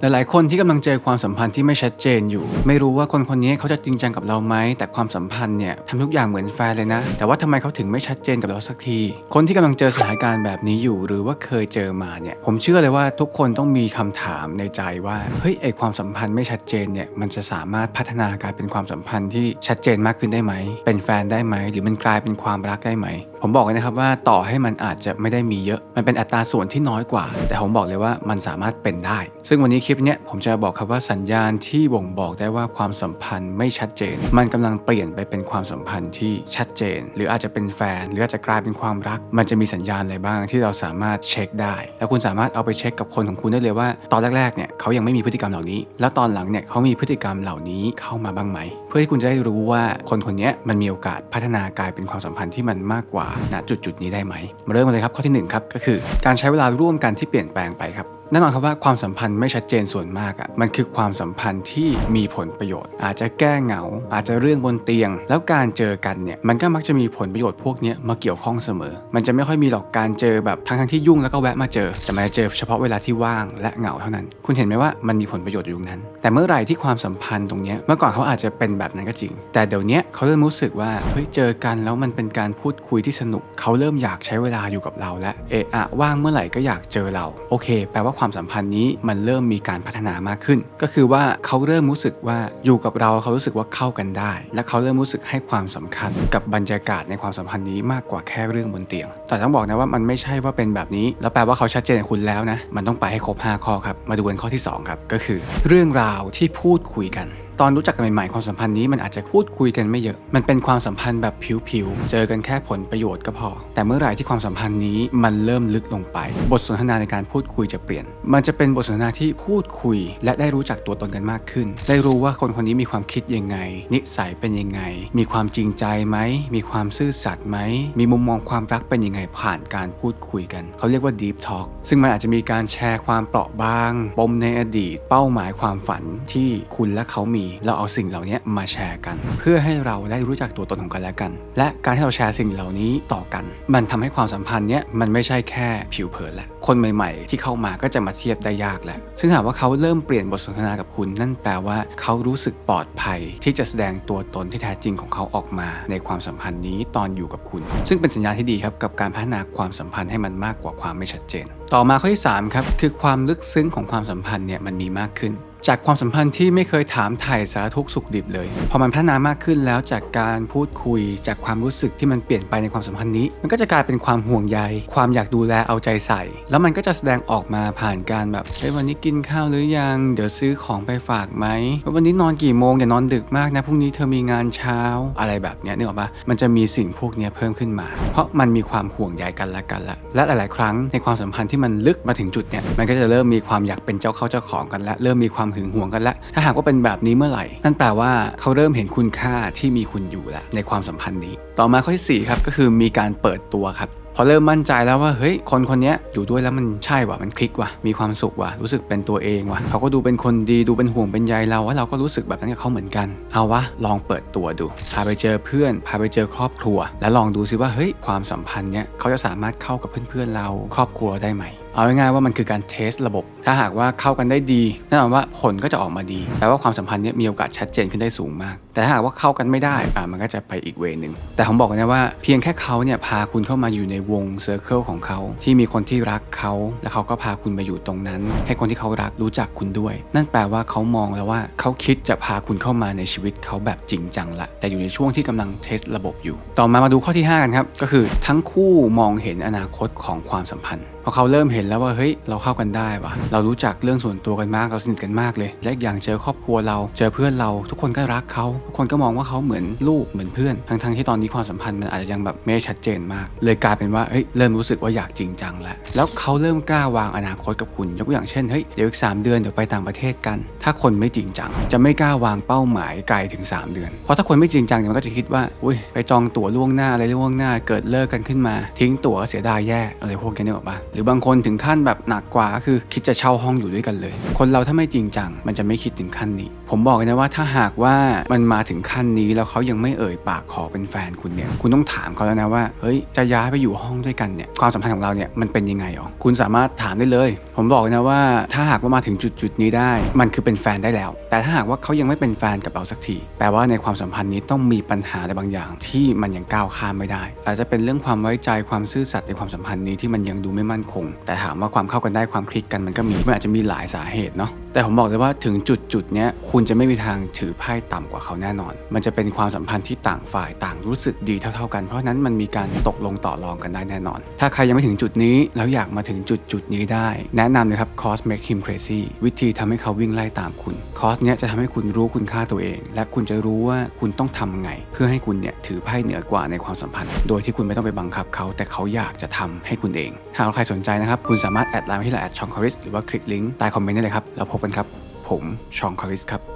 หลายๆ คนที่กำลังเจอความสัมพันธ์ที่ไม่ชัดเจนอยู่ ไม่รู้ว่าคนคนนี้เขาจะจริงจังกับเราไหม แต่ความสัมพันธ์เนี่ยทำทุกอย่างเหมือนแฟนเลยนะ แต่ว่าทำไมเขาถึงไม่ชัดเจนกับเราสักที คนที่กำลังเจอสถานการณ์แบบนี้อยู่ หรือว่าเคยเจอมาเนี่ย ผมเชื่อเลยว่าทุกคนต้องมีคำถามในใจว่าเฮ้ยไอความสัมพันธ์ไม่ชัดเจนเนี่ยมันจะสามารถพัฒนากลายเป็นความสัมพันธ์ที่ชัดเจนมากขึ้นได้ไหม เป็นแฟนได้ไหมหรือมันกลายเป็นความรักได้ไหม ผมบอกเลยนะครับว่าต่อให้มันอาจจะไม่ได้มีเยอะ มันเป็นอัตราส่วนที่น้อยกว่า แต่ผมบอกเลยว่ามันสามารถเป็นได้ ซึ่งวันนี้คลิปเนี้ยผมจะบอกครับว่าสัญญาณที่บ่งบอกได้ว่าความสัมพันธ์ไม่ชัดเจน มันกำลังเปลี่ยนไปเป็นความสัมพันธ์ที่ชัดเจน หรืออาจจะเป็นแฟน หรืออาจจะกลายเป็นความรัก มันจะมีสัญญาณอะไรบ้างที่เราสามารถเช็คได้ แล้วคุณสามารถเอาไปเช็คกับคนของคุณได้เลยว่า ตอนแรกๆเนี่ยเขายังไม่มีพฤติกรรมเหล่านี้ แล้วตอนหลังเนี่ยเขามีพฤติกรรมเหล่านี้เข้ามาบ้างไหม เพื่อที่คุณจะได้รู้ว่าคนคนนี้มันมีโอกาสพัฒนากลายเป็นความสัมพันธ์ที่มันมากกว่าณจุดจุดนี้ได้ไหม มาเริ่มกันเลยครับข้อที่หนึ่งครับก็คือการใช้เวลาร่วมกันที่เปลี่ยนแปลงไปครับ แน่นอนครับว่าความสัมพันธ์ไม่ชัดเจนส่วนมากอะ่ะมันคือความสัมพันธ์ที่มีผลประโยชน์ อาจจะแก้เหงา อาจจะเรื่องบนเตียง แล้วการเจอกันเนี่ยมันก็มักจะมีผลประโยชน์พวกนี้มาเกี่ยวข้องเสมอ มันจะไม่ค่อยมีหรอกการเจอแบบทั้งทั้งที่ยุ่งแล้วก็แวะมาเจอจะมาเจอเฉพาะเวลาที่ว่างและเหงาเท่านั้น คุณเห็นไหมว่ามันมีผลประโยชน์อยู่ตรงนั้น แต่เมื่อไหร่ที่ความสัมพันธ์ตรงเนี้ยเมื่อก่อนเขาอาจจะเป็นแบบนั้นก็จริง แต่เดี๋ยวนี้เขาเริ่มรู้สึกว่าเฮ้ยเจอกันแล้วมันเป็นการพูดคุยที่สนุก เขาเริ่มอยากใช้เวลาอยู่กับเราและเอะอะว่างเมื่อไหร่ก็อยากเจอเราโอเค แปลว่าความสัมพันธ์นี้มันเริ่มมีการพัฒนามากขึ้น ก็คือว่าเขาเริ่มรู้สึกว่าอยู่กับเราเขารู้สึกว่าเข้ากันได้ และเขาเริ่มรู้สึกให้ความสำคัญกับบรรยากาศในความสัมพันธ์นี้มากกว่าแค่เรื่องบนเตียง แต่ต้องบอกนะว่ามันไม่ใช่ว่าเป็นแบบนี้ แล้วแปลว่าเขาชัดเจนกับคุณแล้วนะมันต้องไปให้ครบ 5 ข้อครับมาดูกันข้อที่ 2 ครับ ก็คือ เรื่องราวที่พูดคุยกัน ตอนรู้จักกันใหม่ๆความสัมพันธ์นี้มันอาจจะพูดคุยกันไม่เยอะ มันเป็นความสัมพันธ์แบบผิวๆ เจอกันแค่ผลประโยชน์ก็พอ แต่เมื่อไหร่ที่ความสัมพันธ์นี้มันเริ่มลึกลงไป บทสนทนาในการพูดคุยจะเปลี่ยน มันจะเป็นบทสนทนาที่พูดคุย และได้รู้จักตัวตนกันมากขึ้น ได้รู้ว่าคนคนนี้มีความคิดยังไง นิสัยเป็นยังไง มีความจริงใจไหม มีความซื่อสัตย์ไหม มีมุมมองความรักเป็นยังไงผ่านการพูดคุยกัน เขาเรียกว่า deep talk ซึ่งมันอาจจะมีการแชร์ความเปราะบาง ปมในอดีต เป้าหมายความฝันที่คุณและเขามีเราเอาสิ่งเหล่านี้มาแชร์กัน เพื่อให้เราได้รู้จักตัวตนของกันและกัน และการที่เราแชร์สิ่งเหล่านี้ต่อกัน มันทำให้ความสัมพันธ์เนี้ยมันไม่ใช่แค่ผิวเผินแหละคนใหม่ๆ ที่เข้ามาก็จะมาเทียบได้ยากแหละซึ่งหากว่าเขาเริ่มเปลี่ยนบทสนทนากับคุณ นั่นแปลว่าเขารู้สึกปลอดภัย ที่จะแสดงตัวตนที่แท้จริงของเขาออกมา ในความสัมพันธ์นี้ตอนอยู่กับคุณ ซึ่งเป็นสัญญาณที่ดีครับกับการพัฒนาความสัมพันธ์ให้มันมากกว่าความไม่ชัดเจน ต่อมาข้อที่สามครับคือความลึกซึ้งของความสัมพันธ์เนี่ยมันมีมากขึ้น จากความสัมพันธ์ที่ไม่เคยถามไถ่สารทุกข์สุขดิบเลย พอมันพัฒนามากขึ้นแล้วจากการพูดคุย จากความรู้สึกที่มันเปลี่ยนไปในความสัมพันธ์นี้ มันก็จะกลายเป็นความห่วงใย ความอยากดูแลเอาใจใส่ แล้วมันก็จะแสดงออกมาผ่านการแบบเฮ้ยวันนี้กินข้าวหรือยัง เดี๋ยวซื้อของไปฝากไหมวันนี้นอนกี่โมงอย่านอนดึกมากนะพรุ่งนี้เธอมีงานเช้าอะไรแบบเนี้ยนึกออกปะมันจะมีสิ่งพวกเนี้ยเพิ่มขึ้นมา เพราะมันมีความห่วงใยกันละกันละและหลาย ๆ ครั้งในความสัมพันธ์ที่มันลึกมาถึงจุดเนี้ยมันก็จะเริ่มมีความอยากเป็นเจ้าเข้าเจ้าของกันและเริ่มมีความหึงหวงกันละถ้าหากว่าเป็นแบบนี้เมื่อไหร่ นั่นแปลว่าเขาเริ่มเห็นคุณค่าที่มีคุณอยู่แล้วในความสัมพันธ์นี้ ต่อมาข้อที่สี่ครับก็คือมีการเปิดตัวครับพอเริ่มมั่นใจแล้วว่าเฮ้ยคนคนนี้อยู่ด้วยแล้วมันใช่ว่ะมันคลิกว่ะมีความสุขว่ะรู้สึกเป็นตัวเองว่ะเขาก็ดูเป็นคนดีดูเป็นห่วงเป็นใยเราว่าเราก็รู้สึกแบบนั้นกับเขาเหมือนกัน เอาวะลองเปิดตัวดู พาไปเจอเพื่อน พาไปเจอครอบครัว แล้วลองดูซิว่าเฮ้ยความสัมพันธ์เนี้ยเขาจะสามารถเข้ากับเพื่อนๆเรา ครอบครัวได้ไหม เอาง่ายๆว่ามันคือการเทสระบบ ถ้าหากว่าเข้ากันได้ดีแน่นอนว่าผลก็จะออกมาดีแปลว่าความสัมพันธ์นี้มีโอกาสชัดเจนขึ้นได้สูงมาก แต่ถ้าหากว่าเข้ากันไม่ได้อ่ามันก็จะไปอีกเวนึงแต่ผมบอกนะว่าเพียงแค่เขาเนี่ยพาคุณเข้ามาอยู่ในวงเซอร์เคิลของเขาที่มีคนที่รักเขาแล้วเขาก็พาคุณมาอยู่ตรงนั้น ให้คนที่เขารักรู้จักคุณด้วย นั่นแปลว่าเขามองแล้วว่าเขาคิดจะพาคุณเข้ามาในชีวิตเขาแบบจริงจังละแต่อยู่ในช่วงที่กำลังเทสระบบอยู่ ต่อมามาดูข้อที่ 5 กันครับก็คือทั้งคู่มองเห็นอนาคตของความสัมพันธ์ พอเขาเริ่มเห็นแล้วว่าเฮ้ยเราเข้ากันได้วะเรารู้จักเรื่องส่วนตัวกันมากเราสนิทกันมากเลย และอีกอย่างเจอครอบครัวเราเจอเพื่อนเรา ทุกคนก็รักเขาทุกคนก็มองว่าเขาเหมือนลูกเหมือนเพื่อนทั้งๆที่ตอนนี้ความสัมพันธ์มันอาจจะยังแบบไม่ชัดเจนมาก เลยกลายเป็นว่าเฮ้ยเริ่มรู้สึกว่าอยากจริงจังแล้วแล้วเขาเริ่มกล้าวางอนาคตกับคุณ ยกตัวอย่างเช่นเฮ้ยเดี๋ยวอีก 3 เดือนเดี๋ยวไปต่างประเทศกัน ถ้าคนไม่จริงจัง จะไม่กล้าวางเป้าหมายไกลถึง 3 เดือน เพราะถ้าคนไม่จริงจังเนี่ยมันก็จะคิดว่าอุ้ยไปจองตั๋วล่วงหน้าอะไรล่วงหน้า เกิดเลิกกันขึ้นมา ทิ้งตั๋วเสียดายแย่อะไรพวกนี้เนี่ยหรอกปะรือบางคนถึงขั้นแบบหนักกว่าคือคิดจะเช่าห้องอยู่ด้วยกันเลย คนเราถ้าไม่จริงจังมันจะไม่คิดถึงขั้นนี้ ผมบอกเลยนะว่าถ้าหากว่ามันมาถึงขั้นนี้แล้วเขายังไม่เอ่ยปากขอเป็นแฟนคุณเนี่ยคุณต้องถามเขาแล้วนะว่าเฮ้ยจะย้ายไปอยู่ห้องด้วยกันเนี่ยความสัมพันธ์ของเราเนี่ยมันเป็นยังไงอ๋อคุณสามารถถามได้เลย ผมบอกนะว่าถ้าหากว่ามาถึงจุดจุดๆนี้ได้ มันคือเป็นแฟนได้แล้ว แต่ถ้าหากว่าเขายังไม่เป็นแฟนกับเราสักทีแปลว่าในความสัมพันธ์นี้ต้องมีปัญหาอะไรบางอย่าง ที่มันยังก้าวข้ามไม่ได้ อาจจะเป็นเรื่องความไว้ใจความซื่อสัตย์ในความสัมพันธ์นี้ที่มันยังดูไม่มั่นคง แต่ถามว่าความเข้ากันได้ความคลิกกันมันก็มีมันอาจจะมีหลายสาเหตุเนาะแต่ผมบอกเลยว่าถึงจุดจุดๆเนี้ยคุณจะไม่มีทางถือไพ่ต่ำกว่าเขาแน่นอน มันจะเป็นความสัมพันธ์ที่ต่างฝ่ายต่างรู้สึกดีเท่า ๆ กันเพราะนั้นมันมีการตกลงต่อรองกันได้แน่นอน ถ้าใครยังไม่ถึงจุดนี้แล้วอยากมาถึงจุดจุดๆนี้ได้แนะนำเลยครับ Cause Make Him Crazy วิธีทำให้เขาวิ่งไล่ตามคุณคอร์สเนี้ยจะทำให้คุณรู้คุณค่าตัวเอง และคุณจะรู้ว่าคุณต้องทำไง เพื่อให้คุณเนี่ยถือไพ่เหนือกว่าในความสัมพันธ์ โดยที่คุณไม่ต้องไปบังคับเขาแต่เขาอยากจะทำให้คุณเอง หากใครสนใจนะครับ คุณสามารถแอดไลน์มาที่ไลน์แอดชองคอริสหรือว่าคลิกลิงก์ใต้คอมเมนต์ได้เลยครับแล้วพบกันครับ ผมชองคอริสครับ